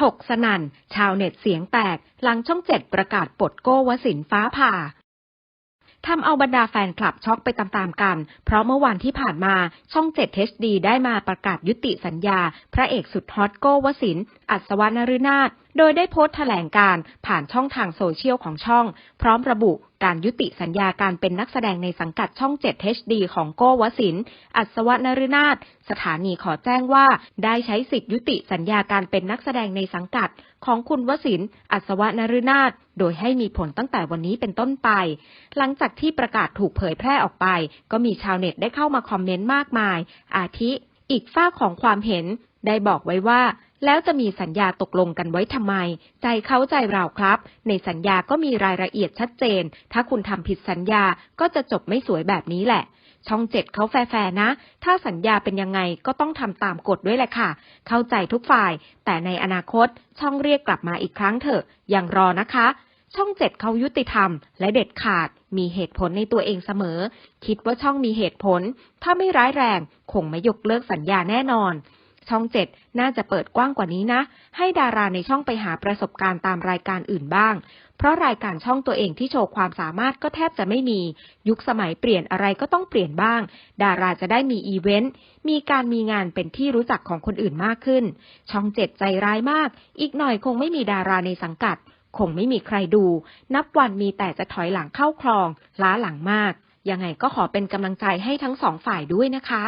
ถกสนั่น ชาวเน็ตเสียงแตก หลังช่องเจ็ดประกาศปลดโก้วสินฟ้าผ่าทำเอาบรรดาแฟนคลับช็อกไปตามๆกัน เพราะเมื่อวันที่ผ่านมาช่อง 7 HD ได้มาประกาศยุติสัญญา พระเอกสุดฮอตโก้วสิน อัศวนรฤนาถโดยได้โพสต์แถลงการผ่านช่องทางโซเชียลของช่อง พร้อมระบุการยุติสัญญาการเป็นนักแสดงในสังกัดช่อง 7 HD ของโก้วสิน อัศวรรณฤนาถสถานีขอแจ้งว่า ได้ใช้สิทธิยุติสัญญาการเป็นนักแสดงในสังกัด ของคุณวสิน อัศวรรณฤนาถโดยให้มีผลตั้งแต่วันนี้เป็นต้นไป หลังจากที่ประกาศถูกเผยแพร่ออกไป ก็มีชาวเน็ตได้เข้ามาคอมเมนต์มากมาย อาทิ อีกฝ้าของความเห็นได้บอกไว้ว่า แล้วจะมีสัญญาตกลงกันไว้ทำไม ใจเขาใจเราครับ ในสัญญาก็มีรายละเอียดชัดเจน ถ้าคุณทำผิดสัญญาก็จะจบไม่สวยแบบนี้แหละ ช่องเจ็ดเขาแฟร์นะ ถ้าสัญญาเป็นยังไงก็ต้องทำตามกฎด้วยแหละค่ะ เข้าใจทุกฝ่าย แต่ในอนาคตช่องเรียกกลับมาอีกครั้งเถอะยังรอนะคะ ช่องเจ็ดเขายุติธรรม และเด็ดขาด มีเหตุผลในตัวเองเสมอ คิดว่าช่องมีเหตุผล ถ้าไม่ร้ายแรง คงไม่ยกเลิกสัญญาแน่นอน ช่องเจ็ดน่าจะเปิดกว้างกว่านี้นะ ให้ดาราในช่องไปหาประสบการณ์ตามรายการอื่นบ้าง เพราะรายการช่องตัวเองที่โชว์ความสามารถก็แทบจะไม่มี ยุคสมัยเปลี่ยนอะไรก็ต้องเปลี่ยนบ้าง ดาราจะได้มีอีเวนต์ มีการมีงานเป็นที่รู้จักของคนอื่นมากขึ้น ช่องเจ็ดใจร้ายมาก อีกหน่อยคงไม่มีดาราในสังกัด คงไม่มีใครดู นับวันมีแต่จะถอยหลังเข้าคลอง ล้าหลังมาก ยังไงก็ขอเป็นกำลังใจให้ทั้งสองฝ่ายด้วยนะคะ